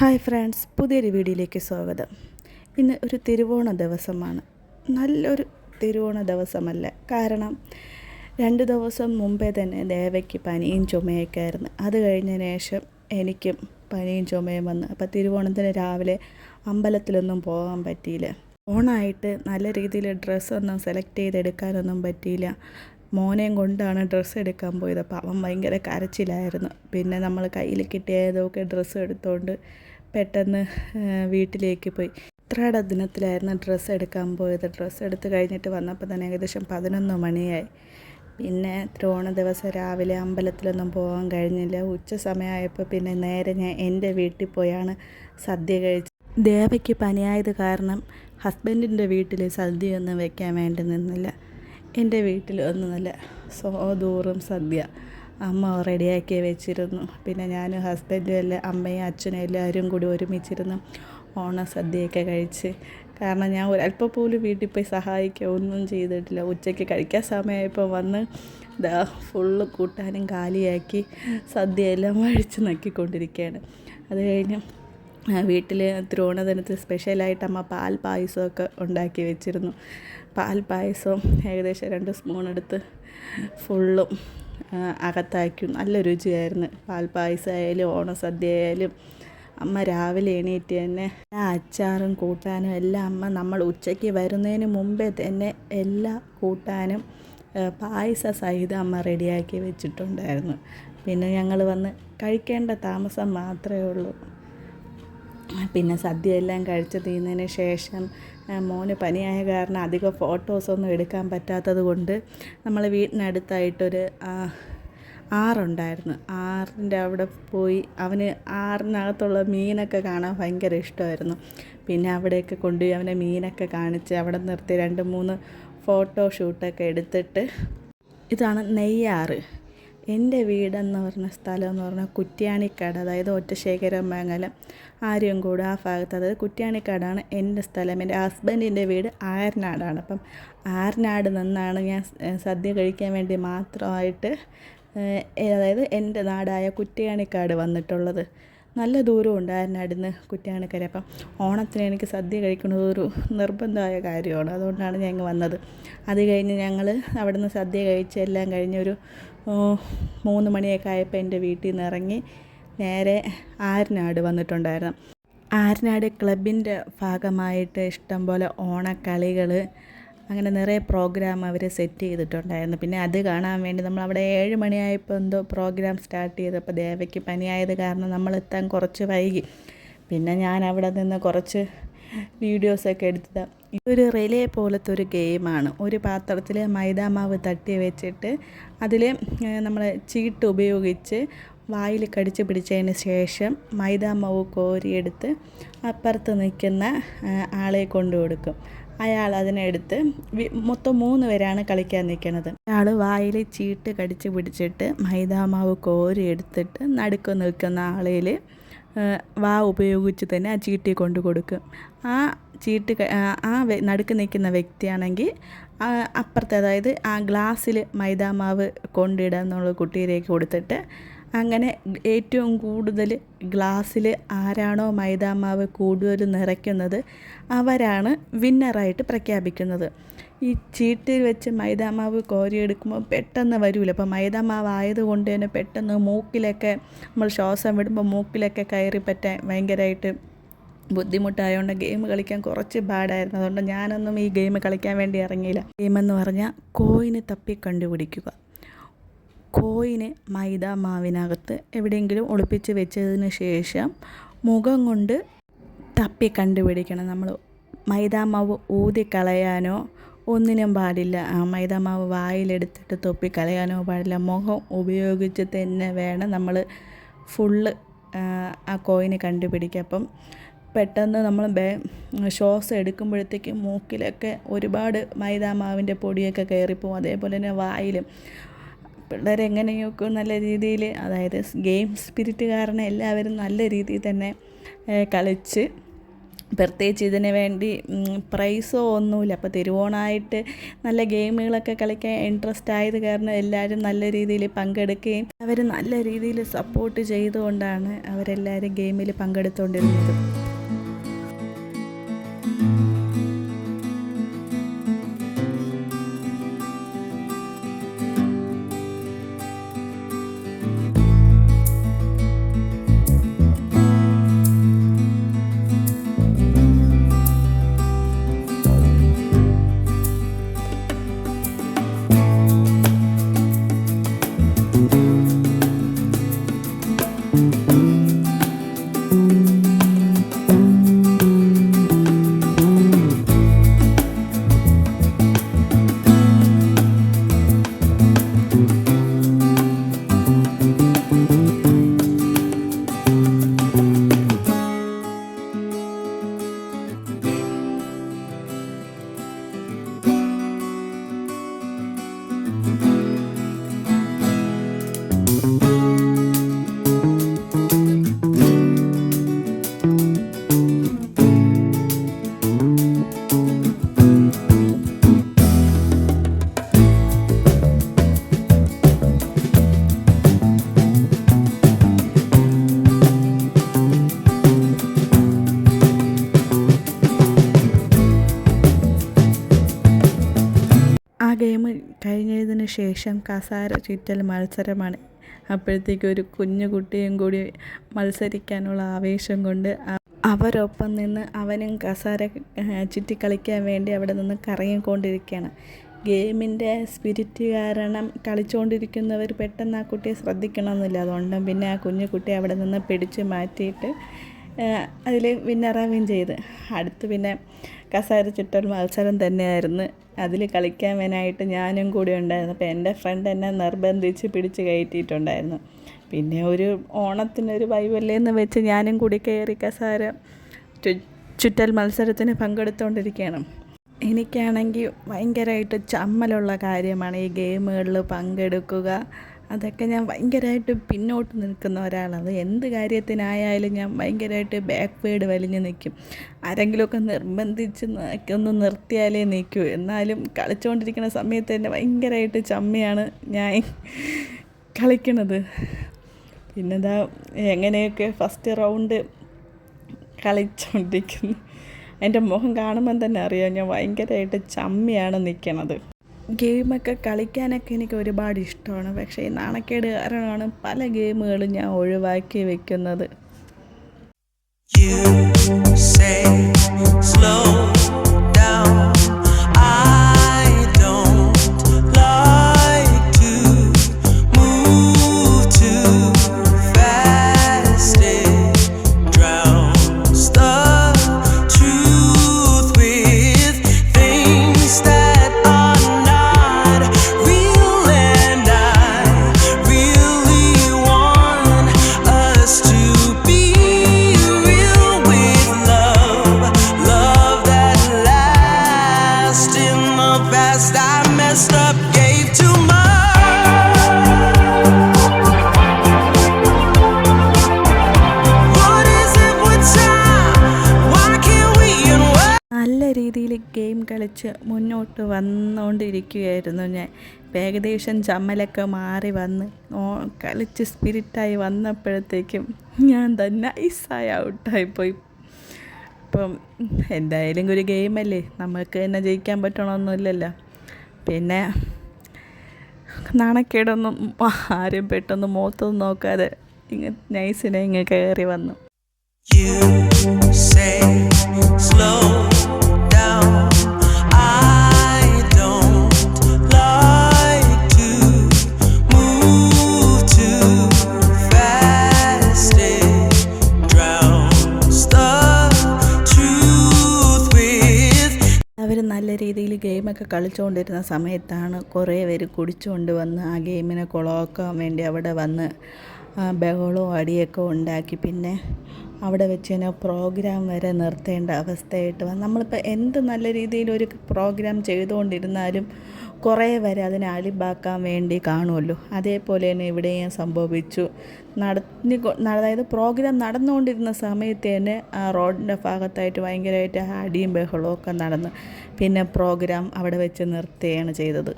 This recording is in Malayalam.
ഹായ് ഫ്രണ്ട്സ് പുതിയൊരു വീഡിയോയിലേക്ക് സ്വാഗതം. ഇന്ന് ഒരു തിരുവോണ ദിവസമാണ്. നല്ലൊരു തിരുവോണ ദിവസമല്ല. കാരണം രണ്ട് ദിവസം മുമ്പേ തന്നെ ദേവയ്ക്ക് പനിയും ചുമയൊക്കെ ആയിരുന്നു. അത് കഴിഞ്ഞതിന് ശേഷം എനിക്കും പനിയും ചുമയും വന്ന്. അപ്പോൾ തിരുവോണത്തിന് രാവിലെ അമ്പലത്തിലൊന്നും പോകാൻ പറ്റിയില്ല. ഓണായിട്ട് നല്ല രീതിയിൽ ഡ്രസ്സൊന്നും സെലക്ട് ചെയ്തെടുക്കാനൊന്നും പറ്റിയില്ല. മോനെയും കൊണ്ടാണ് ഡ്രസ്സ് എടുക്കാൻ പോയത്. അപ്പോൾ അവൻ ഭയങ്കര കരച്ചിലായിരുന്നു. പിന്നെ നമ്മൾ കയ്യിൽ കിട്ടിയതൊക്കെ ഡ്രസ്സ് എടുത്തുകൊണ്ട് പെട്ടെന്ന് വീട്ടിലേക്ക് പോയി. ഉത്രാട ദിനത്തിലായിരുന്നു ഡ്രസ്സ് എടുക്കാൻ പോയത്. ഡ്രസ്സ് എടുത്ത് കഴിഞ്ഞിട്ട് വന്നപ്പോൾ തന്നെ ഏകദേശം പതിനൊന്ന് മണിയായി. പിന്നെ ത്രോണ ദിവസം രാവിലെ അമ്പലത്തിലൊന്നും പോകാൻ കഴിഞ്ഞില്ല. ഉച്ച സമയമായപ്പോൾ പിന്നെ നേരെ ഞാൻ എന്റെ വീട്ടിൽ പോയാണ് സദ്യ കഴിച്ചത്. ദേവയ്ക്ക് പനിയായത് കാരണം ഹസ്ബൻഡിന്റെ വീട്ടിൽ സദ്യയൊന്നും വെക്കാൻ വേണ്ടി നിന്നില്ല. എന്റെ വീട്ടിൽ നല്ല സ്വാദൂറും സദ്യ. അമ്മ റെഡിയാക്കി വെച്ചിരുന്നു. പിന്നെ ഞാൻ ഹസ്ബൻഡും എല്ലാം അമ്മയും അച്ഛനും എല്ലാവരും കൂടി ഒരുമിച്ചിരുന്നു ഓണ സദ്യയൊക്കെ കഴിച്ച്. കാരണം ഞാൻ ഒരല്പം പോലും വീട്ടിൽ പോയി സഹായിക്കുക ഒന്നും ചെയ്തിട്ടില്ല. ഉച്ചയ്ക്ക് കഴിക്കാൻ സമയമായപ്പോൾ വന്ന് ഇതാ ഫുള്ള് കൂട്ടാനും കാലിയാക്കി സദ്യയെല്ലാം വഴിച്ച് നക്കിക്കൊണ്ടിരിക്കുകയാണ്. അത് കഴിഞ്ഞ് വീട്ടിൽ തിരുവോണദിനത്തിൽ സ്പെഷ്യലായിട്ട് അമ്മ പാൽ പായസമൊക്കെ ഉണ്ടാക്കി വെച്ചിരുന്നു. പാൽ പായസം ഏകദേശം രണ്ട് സ്പൂൺ എടുത്ത് ഫുള്ളും അകത്താക്കി. നല്ല രുചിയായിരുന്നു. പാൽപ്പായസമായാലും ഓണസദ്യ ആയാലും അമ്മ രാവിലെ എണീറ്റ് തന്നെ എല്ലാ അച്ചാറും കൂട്ടാനും എല്ലാം അമ്മ നമ്മൾ ഉച്ചയ്ക്ക് വരുന്നതിന് മുമ്പേ തന്നെ എല്ലാ കൂട്ടാനും പായസ സഹിതം അമ്മ റെഡിയാക്കി വെച്ചിട്ടുണ്ടായിരുന്നു. പിന്നെ ഞങ്ങൾ വന്ന് കഴിക്കേണ്ട താമസം മാത്രമേ ഉള്ളൂ. പിന്നെ സദ്യ എല്ലാം കഴിച്ചു തീർന്നതിന് ശേഷം മോന് പനിയായ കാരണം അധികം ഫോട്ടോസൊന്നും എടുക്കാൻ പറ്റാത്തത് കൊണ്ട് നമ്മൾ വീടിനടുത്തായിട്ടൊരു ആ, ആറുണ്ടായിരുന്നു. ആറിന്റെ അവിടെ പോയി അവന് ആറിനകത്തുള്ള മീനൊക്കെ കാണാൻ ഭയങ്കര ഇഷ്ടമായിരുന്നു. പിന്നെ അവിടെയൊക്കെ കൊണ്ടുപോയി അവനെ മീനൊക്കെ കാണിച്ച് അവിടെ നിർത്തി രണ്ട് മൂന്ന് ഫോട്ടോ ഷൂട്ടൊക്കെ എടുത്തിട്ട്. ഇതാണ് നെയ്യാറ്. എന്റെ വീടെന്ന് പറഞ്ഞ സ്ഥലം എന്ന് പറഞ്ഞാൽ കുറ്റ്യാണിക്കാട് അതായത് ഒറ്റശേഖരം മംഗലം ആര്യങ്കോട് ആ ഭാഗത്ത്. അതായത് കുറ്റ്യാണിക്കാടാണ് എന്റെ സ്ഥലം. എന്റെ ഹസ്ബൻഡിന്റെ വീട് ആയർനാടാണ്. അപ്പം ആയർനാട് നിന്നാണ് ഞാൻ സദ്യ കഴിക്കാൻ വേണ്ടി മാത്രമായിട്ട് അതായത് എന്റെ നാടായ കുറ്റ്യാണിക്കാട് വന്നിട്ടുള്ളത്. നല്ല ദൂരമുണ്ട് നിന്ന് കുറ്റ്യാണിക്കര. അപ്പം ഓണത്തിന് എനിക്ക് സദ്യ കഴിക്കുന്നത് ഒരു നിർബന്ധമായ കാര്യമാണ്. അതുകൊണ്ടാണ് ഞങ്ങൾ വന്നത്. അത് കഴിഞ്ഞ് ഞങ്ങൾ അവിടുന്ന് സദ്യ കഴിച്ച് എല്ലാം കഴിഞ്ഞൊരു മൂന്ന് മണിയൊക്കെ ആയപ്പോൾ എന്റെ വീട്ടിൽ നിന്ന് ഇറങ്ങി നേരെ ആരനാട് വന്നിട്ടുണ്ടായിരുന്നു. ആരനാട് ക്ലബിന്റെ ഭാഗമായിട്ട് ഇഷ്ടംപോലെ ഓണക്കളികൾ അങ്ങനെ നിറയെ പ്രോഗ്രാം അവർ സെറ്റ് ചെയ്തിട്ടുണ്ടായിരുന്നു. പിന്നെ അത് കാണാൻ വേണ്ടി നമ്മൾ അവിടെ ഏഴ് മണിയായപ്പോൾ എന്തോ പ്രോഗ്രാം സ്റ്റാർട്ട് ചെയ്തപ്പോൾ ദേവയ്ക്ക് പനിയായത് കാരണം നമ്മൾ എത്താൻ കുറച്ച് വൈകി. പിന്നെ ഞാൻ അവിടെ നിന്ന് കുറച്ച് വീഡിയോസൊക്കെ എടുത്തത്. ഇതൊരു റിലേ പോലത്തെ ഒരു ഗെയിമാണ്. ഒരു പാത്രത്തിൽ മൈദാമാവ് തട്ടി വെച്ചിട്ട് അതിൽ നമ്മൾ ചീട്ട് ഉപയോഗിച്ച് വായിൽ കടിച്ചു പിടിച്ചതിന് ശേഷം മൈദാമാവ് കോരിയെടുത്ത് അപ്പുറത്ത് നിൽക്കുന്ന ആളെ കൊണ്ടു കൊടുക്കും. അയാൾ അതിനെടുത്ത് മൊത്തം മൂന്ന് പേരാണ് കളിക്കാൻ നിൽക്കുന്നത്. അയാൾ വായിൽ ചീട്ട് കടിച്ചു പിടിച്ചിട്ട് മൈദാമാവ് കോരി എടുത്തിട്ട് നടുക്ക് നിൽക്കുന്ന ആളയിൽ വാ ഉപയോഗിച്ച് തന്നെ ആ ചീട്ടി കൊണ്ട് കൊടുക്കും. ആ ചീട്ട് ആ- നടുക്ക് നിൽക്കുന്ന വ്യക്തിയാണെങ്കിൽ അപ്പുറത്തെ അതായത് ആ ഗ്ലാസ്സിൽ മൈദാമാവ് കൊണ്ടിടുക എന്നുള്ള കുട്ടിയിലേക്ക് കൊടുത്തിട്ട് അങ്ങനെ ഏറ്റവും കൂടുതൽ ഗ്ലാസ്സിൽ ആരാണോ മൈദാമാവ് കൂടുതൽ നിറയ്ക്കുന്നത് അവരാണ് വിന്നറായിട്ട് പ്രഖ്യാപിക്കുന്നത്. ഈ ചീട്ടിൽ വെച്ച് മൈദാമാവ് കോരിയെടുക്കുമ്പോൾ പെട്ടെന്ന് വരില്ല അപ്പോൾ മൈദാമാവ് ആയതുകൊണ്ട് തന്നെ പെട്ടെന്ന് മൂക്കിലൊക്കെ നമ്മൾ ശ്വാസം വിടുമ്പോൾ മൂക്കിലൊക്കെ കയറി പറ്റാൻ ഭയങ്കരമായിട്ട് ബുദ്ധിമുട്ടായതുകൊണ്ട് ഗെയിം കളിക്കാൻ കുറച്ച് പാടായിരുന്നു. അതുകൊണ്ട് ഞാനൊന്നും ഈ ഗെയിം കളിക്കാൻ വേണ്ടി ഇറങ്ങിയില്ല. ഗെയിം എന്ന് പറഞ്ഞാൽ കോയിന് തപ്പി കണ്ടുപിടിക്കുക. കോയിന് മൈദ മാവിനകത്ത് എവിടെയെങ്കിലും ഒളിപ്പിച്ച് വെച്ചതിന് ശേഷം മുഖം കൊണ്ട് തപ്പി കണ്ടുപിടിക്കണം. നമ്മൾ മൈദാമാവ് ഊതിക്കളയാനോ ഒന്നിനും പാടില്ല. ആ മൈദാമാവ് വായിലെടുത്തിട്ട് തൊപ്പി കളയാനോ പാടില്ല. മുഖം ഉപയോഗിച്ച് തന്നെ വേണം നമ്മൾ ഫുള്ള് ആ കോയിന് കണ്ടുപിടിക്കുക അപ്പം പെട്ടെന്ന് നമ്മൾ ബേ ശ്വാസം എടുക്കുമ്പോഴത്തേക്കും മൂക്കിലൊക്കെ ഒരുപാട് മൈദാമാവിന്റെ പൊടിയൊക്കെ കയറിപ്പോവും. അതേപോലെ തന്നെ വായിലും. പിള്ളേരെങ്ങനെയൊക്കെ നല്ല രീതിയിൽ അതായത് ഗെയിം സ്പിരിറ്റ് കാരണം എല്ലാവരും നല്ല രീതിയിൽ തന്നെ കളിച്ച് പ്രത്യേകിച്ച് ഇതിന് വേണ്ടി പ്രൈസോ ഒന്നുമില്ല. അപ്പോൾ തിരുവോണമായിട്ട് നല്ല ഗെയിമുകളൊക്കെ കളിക്കാൻ ഇൻട്രസ്റ്റ് ആയത് കാരണം എല്ലാവരും നല്ല രീതിയിൽ പങ്കെടുക്കുകയും അവർ നല്ല രീതിയിൽ സപ്പോർട്ട് ചെയ്തുകൊണ്ടാണ് അവരെല്ലാവരും ഗെയിമിൽ പങ്കെടുത്തുകൊണ്ടിരുന്നത്. ശേഷം കസാര ചുറ്റൽ മത്സരമാണ്. അപ്പോഴത്തേക്ക് ഒരു കുഞ്ഞു കുട്ടിയും കൂടി മത്സരിക്കാനുള്ള ആവേശം കൊണ്ട് അവരൊപ്പം നിന്ന് അവനും കസാര ചുറ്റി കളിക്കാൻ വേണ്ടി അവിടെ നിന്ന് കറങ്ങിക്കൊണ്ടിരിക്കുകയാണ്. ഗെയിമിന്റെ സ്പിരിറ്റ് കാരണം കളിച്ചുകൊണ്ടിരിക്കുന്നവർ പെട്ടെന്ന് ആ കുട്ടിയെ ശ്രദ്ധിക്കണമെന്നില്ല. അതുകൊണ്ട് പിന്നെ ആ കുഞ്ഞു കുട്ടിയെ അവിടെ നിന്ന് പിടിച്ച് മാറ്റിയിട്ട് അതിൽ വിന്നറാവുകയും ചെയ്ത്. അടുത്ത് പിന്നെ കസാര ചുറ്റൽ മത്സരം തന്നെയായിരുന്നു. അതിൽ കളിക്കാൻ വേനായിട്ട് ഞാനും കൂടി ഉണ്ടായിരുന്നു. അപ്പോൾ എന്റെ ഫ്രണ്ട് എന്നെ നിർബന്ധിച്ച് പിടിച്ച് കയറ്റിയിട്ടുണ്ടായിരുന്നു. പിന്നെ ഒരു ഓണത്തിനൊരു വൈവല്ലേന്ന് വെച്ച് ഞാനും കൂടി കയറി കസാര ചുറ്റൽ മത്സരത്തിന് പങ്കെടുത്തുകൊണ്ടിരിക്കുകയാണ് എനിക്കാണെങ്കിൽ ഭയങ്കരമായിട്ട് ചമ്മലുള്ള കാര്യമാണ് ഈ ഗെയിമുകളിൽ പങ്കെടുക്കുക. അതൊക്കെ ഞാൻ ഭയങ്കരമായിട്ട് പിന്നോട്ട് നിൽക്കുന്ന ഒരാളാണ്. എന്ത് കാര്യത്തിനായാലും ഞാൻ ഭയങ്കരമായിട്ട് ബാക്ക്വേഡ് വലിഞ്ഞ് നിൽക്കും. ആരെങ്കിലുമൊക്കെ നിർബന്ധിച്ച് ഒന്ന് നിർത്തിയാലേ നിൽക്കൂ. എന്നാലും കളിച്ചുകൊണ്ടിരിക്കുന്ന സമയത്ത് തന്നെ ഭയങ്കരമായിട്ട് ചമ്മയാണ് ഞാൻ കളിക്കണത്. പിന്നെന്താ എങ്ങനെയൊക്കെ ഫസ്റ്റ് റൗണ്ട് കളിച്ചുകൊണ്ടിരിക്കുന്നു എന്റെ മുഖം കാണുമ്പം തന്നെ അറിയാം ഞാൻ ഭയങ്കരമായിട്ട് ചമ്മിയാണ് നിൽക്കണത് ഗെയിമൊക്കെ കളിക്കാനൊക്കെ എനിക്ക് ഒരുപാട് ഇഷ്ടമാണ്. പക്ഷേ ഈ നാണക്കേട് കാരണമാണ് പല ഗെയിമുകളും ഞാൻ ഒഴിവാക്കി വെക്കുന്നത്. You say slow. രീതിയിൽ ഗെയിം കളിച്ച് മുന്നോട്ട് വന്നുകൊണ്ടിരിക്കുകയായിരുന്നു ഞാൻ. ഏകദേശം ചമ്മലൊക്കെ മാറി വന്ന് കളിച്ച് സ്പിരിറ്റായി വന്നപ്പോഴത്തേക്കും ഞാൻ തന്നെ നൈസായി ഔട്ടായിപ്പോയി ഇപ്പം എന്തായാലും ഒരു ഗെയിമല്ലേ. നമുക്ക് തന്നെ ജയിക്കാൻ പറ്റണമെന്നില്ലല്ലോ പിന്നെ നാണക്കേടൊന്നും ആരും പെട്ടെന്ന് മുഖത്തൊന്നും നോക്കാതെ ഇങ്ങ് നൈസിനെ ഇങ്ങ് കയറി വന്നു. You say slow. അവർ നല്ല രീതിയിൽ ഗെയിമൊക്കെ കളിച്ചുകൊണ്ടിരുന്ന സമയത്താണ് കുറേ പേര് കുടിച്ചുകൊണ്ട് വന്ന് ആ ഗെയിമിനെ കുളമാക്കാൻ വേണ്ടി അവിടെ വന്ന് ബഹളവും അടിയൊക്കെ ഉണ്ടാക്കി. പിന്നെ അവിടെ വെച്ച് തന്നെ പ്രോഗ്രാം വരെ നിർത്തേണ്ട അവസ്ഥയായിട്ട് വന്നു. നമ്മളിപ്പോൾ എന്ത് നല്ല രീതിയിൽ ഒരു പ്രോഗ്രാം ചെയ്തുകൊണ്ടിരുന്നാലും കുറേ വരെ അതിനെ അളിബാക്കാൻ വേണ്ടി കാണുമല്ലോ അതേപോലെ തന്നെ ഇവിടെയും സംഭവിച്ചു. നടത്തി അതായത് പ്രോഗ്രാം നടന്നുകൊണ്ടിരുന്ന സമയത്ത് തന്നെ ആ റോഡിന്റെ ഭാഗത്തായിട്ട് ഭയങ്കരമായിട്ട് അടിയും ബഹളവും ഒക്കെ നടന്ന് പിന്നെ പ്രോഗ്രാം അവിടെ വെച്ച് നിർത്തുകയാണ് ചെയ്തത്.